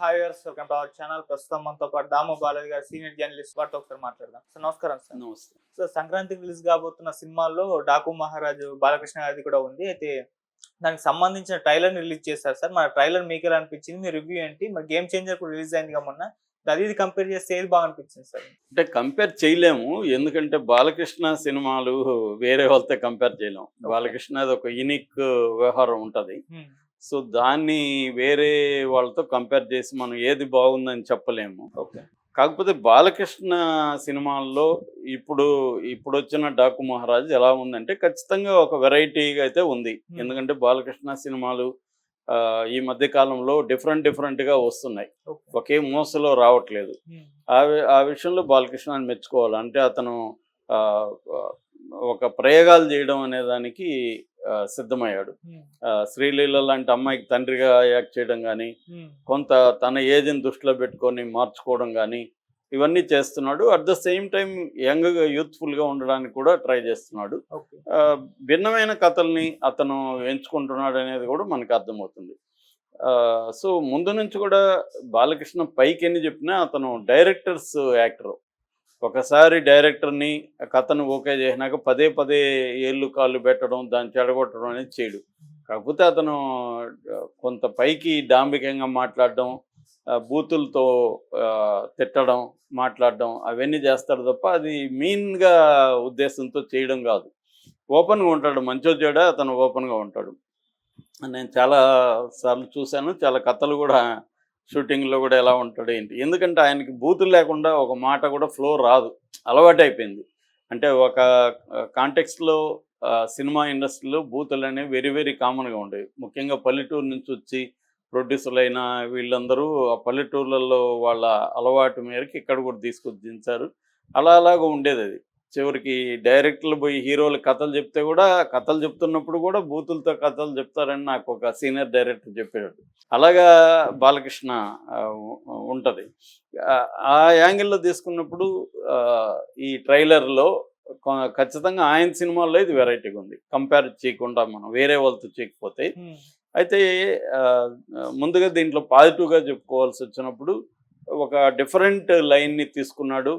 హాయర్స్ welcome to our channel ప్రస్తుతం మనతో పాటు దాము బాలాజీ గారు సీనియర్ జర్నలిస్ట్ వారితో ఒకసారి మాట్లాడదాం. సార్ నమస్కారం సార్. నమస్తే. సో సంక్రాంతికి రిలీజ్ కాబోతున్న సినిమాల్లో డాకు మహారాజు బాలకృష్ణ గారిది కూడా ఉంది. అయితే దానికి సంబంధించిన ట్రైలర్ రిలీజ్ చేశారు సార్. మన ట్రైలర్ మీకు ఎలా అనిపించింది? మీ రివ్యూ ఏంటి? మరి గేమ్ చేంజర్ కూడా రిలీజ్ అయింది మొన్న. అది ఇది కంపేర్ చేస్తే ఏది బాగా అనిపించింది సార్? అంటే కంపేర్ చేయలేము. ఎందుకంటే బాలకృష్ణ సినిమాలు వేరే వాళ్ళతో కంపేర్ చేయలేము బాలకృష్ణ అది ఒక యూనిక్ వ్యవహారం ఉంటుంది. సో దాన్ని వేరే వాళ్ళతో కంపేర్ చేసి మనం ఏది బాగుందని చెప్పలేము. ఓకే. కాకపోతే బాలకృష్ణ సినిమాల్లో ఇప్పుడు ఇప్పుడు వచ్చిన డాకు మహారాజ్ ఎలా ఉందంటే ఖచ్చితంగా ఒక వెరైటీగా అయితే ఉంది. ఎందుకంటే బాలకృష్ణ సినిమాలు ఈ మధ్య కాలంలో డిఫరెంట్ డిఫరెంట్గా వస్తున్నాయి. ఓకే. ఒకే మోసలో రావట్లేదు. ఆ ఆ విషయంలో బాలకృష్ణని మెచ్చుకోవాలి. అంటే అతను ఒక ప్రయోగాలు చేయడం అనే దానికి సిద్ధమయ్యాడు. శ్రీలీల లాంటి అమ్మాయికి తండ్రిగా యాక్ట్ చేయడం కానీ కొంత తన ఏజ్ని దృష్టిలో పెట్టుకొని మార్చుకోవడం కానీ ఇవన్నీ చేస్తున్నాడు. అట్ ద సేమ్ టైం యంగ్గా యూత్ఫుల్గా ఉండడానికి కూడా ట్రై చేస్తున్నాడు. భిన్నమైన కథల్ని అతను ఎంచుకుంటున్నాడు అనేది కూడా మనకు అర్థమవుతుంది. సో ముందు నుంచి కూడా బాలకృష్ణ పైకి ఎన్ని చెప్పినా అతను డైరెక్టర్స్ యాక్టర్. ఒకసారి డైరెక్టర్ని కథను ఓకే చేసినాక పదే పదే ఏళ్ళు కాళ్ళు పెట్టడం దాన్ని చెడగొట్టడం అనేది చేయడు కాకపోతే అతను కొంత పైకి డాంబికంగా మాట్లాడడం బూతులతో తిట్టడం మాట్లాడడం అవన్నీ చేస్తాడు తప్ప అది మీన్గా ఉద్దేశంతో చేయడం కాదు. ఓపెన్గా ఉంటాడు. మంచో చెడ అతను ఓపెన్గా ఉంటాడు. నేను చాలా సార్లు చూశాను. చాలా కథలు కూడా షూటింగ్లో కూడా ఎలా ఉంటాడు ఏంటి? ఎందుకంటే ఆయనకి బూతులు లేకుండా ఒక మాట కూడా ఫ్లో రాదు. అలవాటు అయిపోయింది అంటే ఒక కాంటెక్స్ట్లో సినిమా ఇండస్ట్రీలో బూతులు అనేవి వెరీ వెరీ కామన్గా ఉండేవి. ముఖ్యంగా పల్లెటూరు నుంచి వచ్చి ప్రొడ్యూసర్లు అయిన వీళ్ళందరూ ఆ పల్లెటూర్లలో వాళ్ళ అలవాటు మేరకు ఇక్కడ కూడా తీసుకొచ్చి దించారు అలా అలాగా ఉండేది అది చివరికి డైరెక్టర్లు పోయి హీరోలు కథలు చెప్తే కూడా కథలు చెప్తున్నప్పుడు కూడా బూతులతో కథలు చెప్తారని నాకు ఒక సీనియర్ డైరెక్టర్ చెప్పాడు. అలాగా బాలకృష్ణ ఉంటుంది. ఆ యాంగిల్లో తీసుకున్నప్పుడు ఈ ట్రైలర్లో ఖచ్చితంగా ఆయన సినిమాల్లో ఇది వెరైటీగా ఉంది. కంపేర్ చేయకుండా మనం వేరే వాళ్ళతో చేయకపోతే. అయితే ముందుగా దీంట్లో పాజిటివ్గా చెప్పుకోవాల్సి వచ్చినప్పుడు ఒక డిఫరెంట్ లైన్ని తీసుకున్నాడు.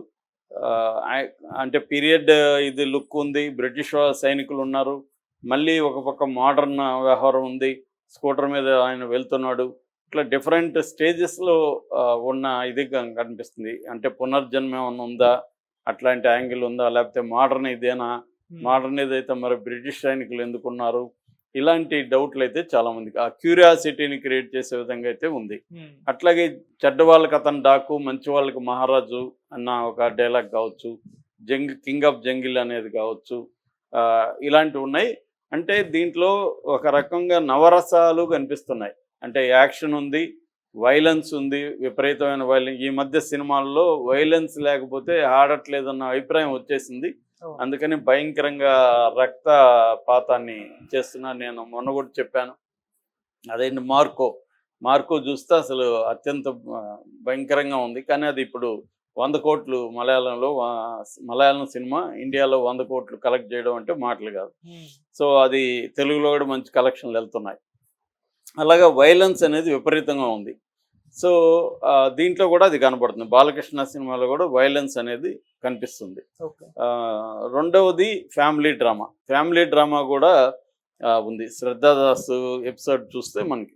అంటే పీరియడ్ ఇది లుక్ ఉంది బ్రిటిష్ సైనికులు ఉన్నారు. మళ్ళీ ఒక పక్క మోడర్న్ వ్యవహారం ఉంది స్కూటర్ మీద ఆయన వెళ్తున్నాడు. ఇట్లా డిఫరెంట్ స్టేజెస్లో ఉన్న ఇది కన్- కనిపిస్తుంది. అంటే పునర్జన్మ ఏమైనా ఉందా? అట్లాంటి యాంగిల్ ఉందా? లేకపోతే మోడర్న్ ఇదేనా? మోడర్న్ ఏదైతే మరి బ్రిటిష్ సైనికులు ఎందుకున్నారు? ఇలాంటి డౌట్లు అయితే చాలా మందికి ఆ క్యూరియాసిటీని క్రియేట్ చేసే విధంగా అయితే ఉంది. అట్లాగే చెడ్డ వాళ్ళకి అతను డాకు మంచి వాళ్ళకి మహారాజు అన్న ఒక డైలాగ్ కావచ్చు జంగ్ కింగ్ ఆఫ్ జంగిల్ అనేది కావచ్చు ఇలాంటివి ఉన్నాయి. అంటే దీంట్లో ఒక రకంగా నవరసాలు కనిపిస్తున్నాయి. అంటే యాక్షన్ ఉంది వైలెన్స్ ఉంది విపరీతమైన వైలెన్స్ ఈ మధ్య సినిమాల్లో వైలెన్స్ లేకపోతే ఆడట్లేదన్న అభిప్రాయం వచ్చేసింది. అందుకని భయంకరంగా రక్తపాతాన్ని చేస్తున్నా నేను మొన్న కూడా చెప్పాను. అదేంటి మార్కో మార్కో చూస్తే అసలు అత్యంత భయంకరంగా ఉంది. కానీ అది ఇప్పుడు వంద కోట్లు మలయాళంలో మలయాళం సినిమా ఇండియాలో వంద కోట్లు కలెక్ట్ చేయడం అంటే మాటలు కాదు. సో అది తెలుగులో కూడా మంచి కలెక్షన్లు వెళ్తున్నాయి. అలాగా వైలెన్స్ అనేది విపరీతంగా ఉంది. సో దీంట్లో కూడా అది కనబడుతుంది బాలకృష్ణ సినిమాలో కూడా వైలెన్స్ అనేది కనిపిస్తుంది. రెండవది ఫ్యామిలీ డ్రామా ఫ్యామిలీ డ్రామా కూడా ఉంది. శ్రద్ధాదాస్ ఎపిసోడ్ చూస్తే మనకి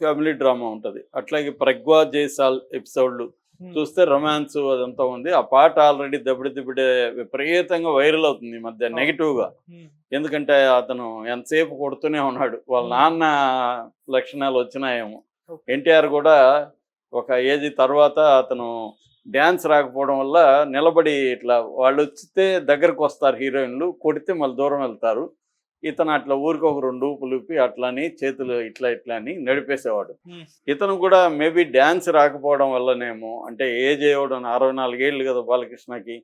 ఫ్యామిలీ డ్రామా ఉంటుంది. అట్లాగే ప్రగ్వా జైసాల్ ఎపిసోడ్లు చూస్తే రొమాన్స్ అదంతా ఉంది. ఆ పాట ఆల్రెడీ దబిడి దిబిడే విపరీతంగా వైరల్ అవుతుంది ఈ మధ్య నెగిటివ్గా ఎందుకంటే అతను ఎంతసేపు కొడుతూనే ఉన్నాడు. వాళ్ళ నాన్న లక్షణాలు వచ్చినాయేమో. ఎన్టీఆర్ కూడా ఒక ఏజ్ తర్వాత అతను డ్యాన్స్ రాకపోవడం వల్ల నిలబడి ఇట్లా వాళ్ళు వచ్చితే దగ్గరకు వస్తారు హీరోయిన్లు కొడితే మళ్ళీ దూరం వెళ్తారు. ఇతను అట్లా ఊరికి ఒక రెండు ఊపులు ఊపి అట్లా అని చేతులు ఇట్లా ఇట్లా అని నడిపేసేవాడు. ఇతను కూడా మేబీ డ్యాన్స్ రాకపోవడం వల్లనేమో అంటే ఏజ్ అయ్యడం అరవై నాలుగేళ్ళు కదా బాలకృష్ణకి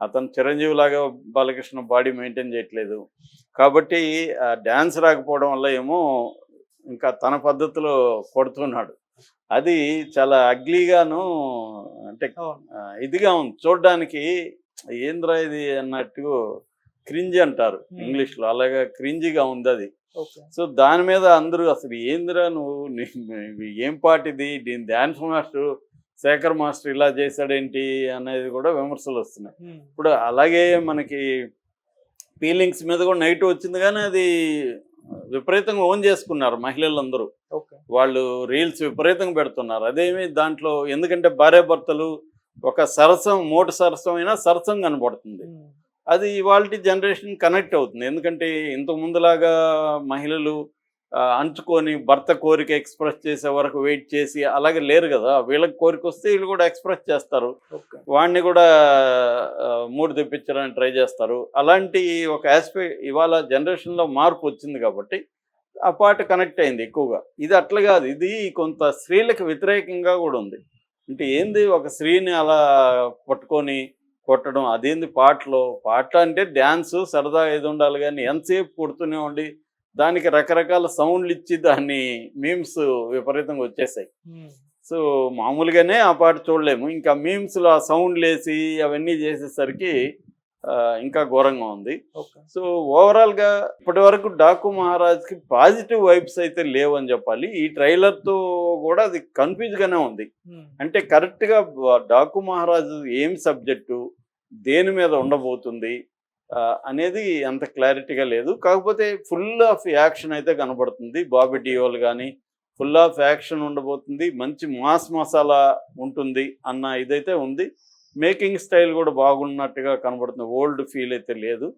అతను చిరంజీవి లాగా బాలకృష్ణ బాడీ మెయింటైన్ చేయట్లేదు. కాబట్టి ఆ డ్యాన్స్ రాకపోవడం వల్ల ఏమో ఇంకా తన పద్ధతిలో కొడుతున్నాడు. అది చాలా అగ్లీగాను అంటే ఇదిగా ఉంది. చూడడానికి ఏంద్రా ఇది అన్నట్టు క్రింజ్ అంటారు. ఇంగ్లీష్లో. అలాగా క్రింజిగా ఉంది అది. సో దాని మీద అందరూ అసలు ఏందిరా నువ్వు? ఏం పాటిది దీని డ్యాన్స్ మాస్టర్ శేఖర్ మాస్టర్ ఇలా చేశాడేంటి అనేది కూడా విమర్శలు వస్తున్నాయి. ఇప్పుడు అలాగే మనకి ఫీలింగ్స్ మీద కూడా నెగిటివ్ వచ్చింది కానీ అది విపరీతంగా ఓన్ చేసుకున్నారు మహిళలందరూ. వాళ్ళు రీల్స్ విపరీతంగా పెడుతున్నారు. అదేమి దాంట్లో ఎందుకంటే భార్యాభర్తలు ఒక సరసం మూట సరసం అయినా సరసం కనబడుతుంది. అది ఇవాళ జనరేషన్ కనెక్ట్ అవుతుంది. ఎందుకంటే ఇంతకు ముందులాగా మహిళలు అంచుకొని భర్త కోరిక ఎక్స్ప్రెస్ చేసే వరకు వెయిట్ చేసి అలాగే లేరు కదా. వీళ్ళకి కోరిక వస్తే వీళ్ళు కూడా ఎక్స్ప్రెస్ చేస్తారు. వాడిని కూడా మూడు తెప్పించడానికి ట్రై చేస్తారు. అలాంటి ఒక ఆస్పెక్ట్ ఇవాళ జనరేషన్లో మార్పు వచ్చింది కాబట్టి ఆ పాట కనెక్ట్ అయింది ఎక్కువగా. ఇది అట్లా కాదు. ఇది కొంత స్త్రీలకు వ్యతిరేకంగా కూడా ఉంది. అంటే ఏంది ఒక స్త్రీని అలా పట్టుకొని కొట్టడం? అదేంది పాటలో? పాట అంటే డ్యాన్స్ సరదా ఇది ఉండాలి కానీ ఎంతసేపు కొడుతూనే ఉండి దానికి రకరకాల సౌండ్లు ఇచ్చి దాన్ని మీమ్స్ విపరీతంగా వచ్చేసాయి. సో మామూలుగానే ఆ పాట చూడలేము. ఇంకా మీమ్స్లో ఆ సౌండ్లు వేసి అవన్నీ చేసేసరికి ఇంకా ఘోరంగా ఉంది. సో ఓవరాల్గా ఇప్పటి వరకు డాకు మహారాజ్కి పాజిటివ్ వైబ్స్ అయితే లేవని చెప్పాలి. ఈ ట్రైలర్తో కూడా అది కన్ఫ్యూజ్గానే ఉంది. అంటే కరెక్ట్గా డాకు మహారాజు ఏం సబ్జెక్టు దేని మీద ఉండబోతుంది అనేది అంత క్లారిటీగా లేదు. కాకపోతే ఫుల్ ఆఫ్ యాక్షన్ అయితే కనబడుతుంది. బాబీ డియోల్ కానీ ఫుల్ ఆఫ్ యాక్షన్ ఉండబోతుంది. మంచి మాస్ మసాలా ఉంటుంది అన్న ఇదైతే ఉంది. మేకింగ్ స్టైల్ కూడా బాగున్నట్టుగా కనబడుతుంది. ఓల్డ్ ఫీల్ అయితే లేదు.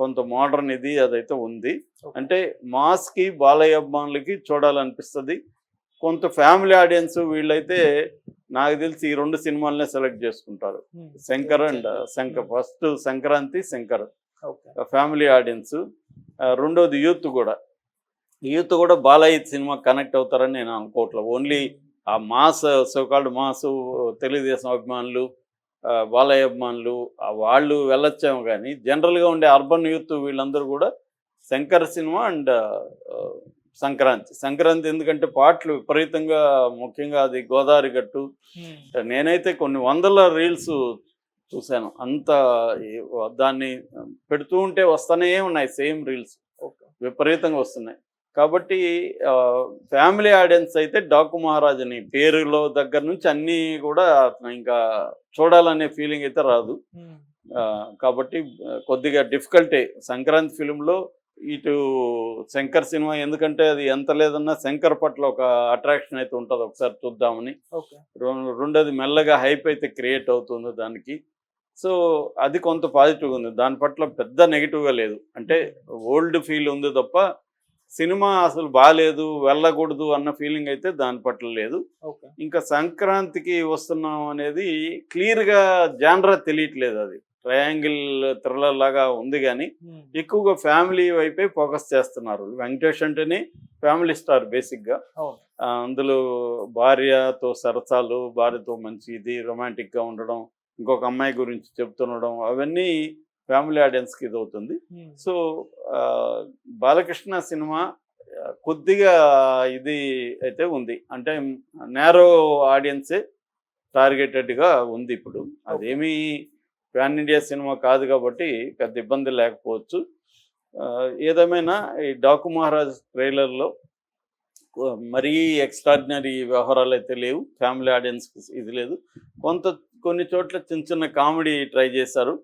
కొంత మోడర్న్ ఇది అదైతే ఉంది. అంటే మాస్కి బాలయ్య అభిమానులకి చూడాలనిపిస్తుంది. కొంత ఫ్యామిలీ ఆడియన్స్ వీళ్ళైతే నాకు తెలిసి ఈ రెండు సినిమాలనే సెలెక్ట్ చేసుకుంటారు. ఉమ్, Shankar and Shankar first Sankranti Shankar. Family audience. రెండోది యూత్ కూడా. యూత్ కూడా బాలయ్య సినిమా కనెక్ట్ అవుతారని నేను అనుకోవట్లేదు. ఓన్లీ ఆ మాస్ సోకాల్డ్ మాస్ తెలుగుదేశం అభిమానులు బాలయ్య అభిమానులు వాళ్ళు వెళ్ళొచ్చాము కానీ జనరల్గా ఉండే అర్బన్ యూత్ వీళ్ళందరూ కూడా శంకర్ సినిమా అండ్ సంక్రాంతి. సంక్రాంతి ఎందుకంటే పాటలు విపరీతంగా ముఖ్యంగా అది గోదావరి గట్టు. నేనైతే కొన్ని వందల రీల్స్ చూశాను. అంత దాన్ని పెడుతూ ఉంటే వస్తూనే ఉన్నాయి సేమ్ రీల్స్. విపరీతంగా వస్తున్నాయి. కాబట్టి ఫ్యామిలీ ఆడియన్స్ అయితే డాకు మహారాజుని పేరులో దగ్గర నుంచి అన్నీ కూడా ఇంకా చూడాలనే ఫీలింగ్ అయితే రాదు. కాబట్టి కొద్దిగా డిఫికల్టే. సంక్రాంతి ఫిలింలో ఇటు శంకర్ సినిమా ఎందుకంటే అది ఎంత లేదన్నా శంకర్ పట్ల ఒక అట్రాక్షన్ అయితే ఉంటుంది ఒకసారి చూద్దామని. రెండోది మెల్లగా హైప్ అయితే క్రియేట్ అవుతుంది దానికి. సో అది కొంత పాజిటివ్ ఉంది. దాని పట్ల పెద్ద నెగిటివ్గా లేదు. అంటే ఓల్డ్ ఫీల్ ఉంది తప్ప సినిమా అసలు బాగాలేదు వెళ్ళకూడదు అన్న ఫీలింగ్ అయితే దాని పట్ల లేదు. ఇంకా సంక్రాంతికి వస్తున్నాం అనేది క్లియర్గా జానరా తెలియట్లేదు అది. ట్రయాంగిల్ థ్రిల్లర్ లాగా ఉంది కానీ ఎక్కువగా ఫ్యామిలీ వైపే ఫోకస్ చేస్తున్నారు. వెంకటేష్ అంటేనే ఫ్యామిలీ స్టార్ బేసిక్గా. అందులో భార్యతో సరసాలు భార్యతో మంచి ఇది రొమాంటిక్గా ఉండడం ఇంకొక అమ్మాయి గురించి చెప్తుండడం అవన్నీ ఫ్యామిలీ ఆడియన్స్కి ఇది అవుతుంది సో బాలకృష్ణ సినిమా కొద్దిగా ఇది అయితే ఉంది. అంటే నేరో ఆడియన్సే టార్గెటెడ్గా ఉంది ఇప్పుడు. అదేమీ ప్యాన్ ఇండియా సినిమా కాదు కాబట్టి పెద్ద ఇబ్బంది లేకపోవచ్చు. ఏదేమైనా ఈ డాకు మహారాజ్ ట్రైలర్లో మరీ ఎక్స్ట్రాడినరీ వ్యవహారాలు అయితే లేవు. ఫ్యామిలీ ఆడియన్స్కి ఇది లేదు. కొంత కొన్ని చోట్ల చిన్న చిన్న కామెడీ ట్రై చేశారు.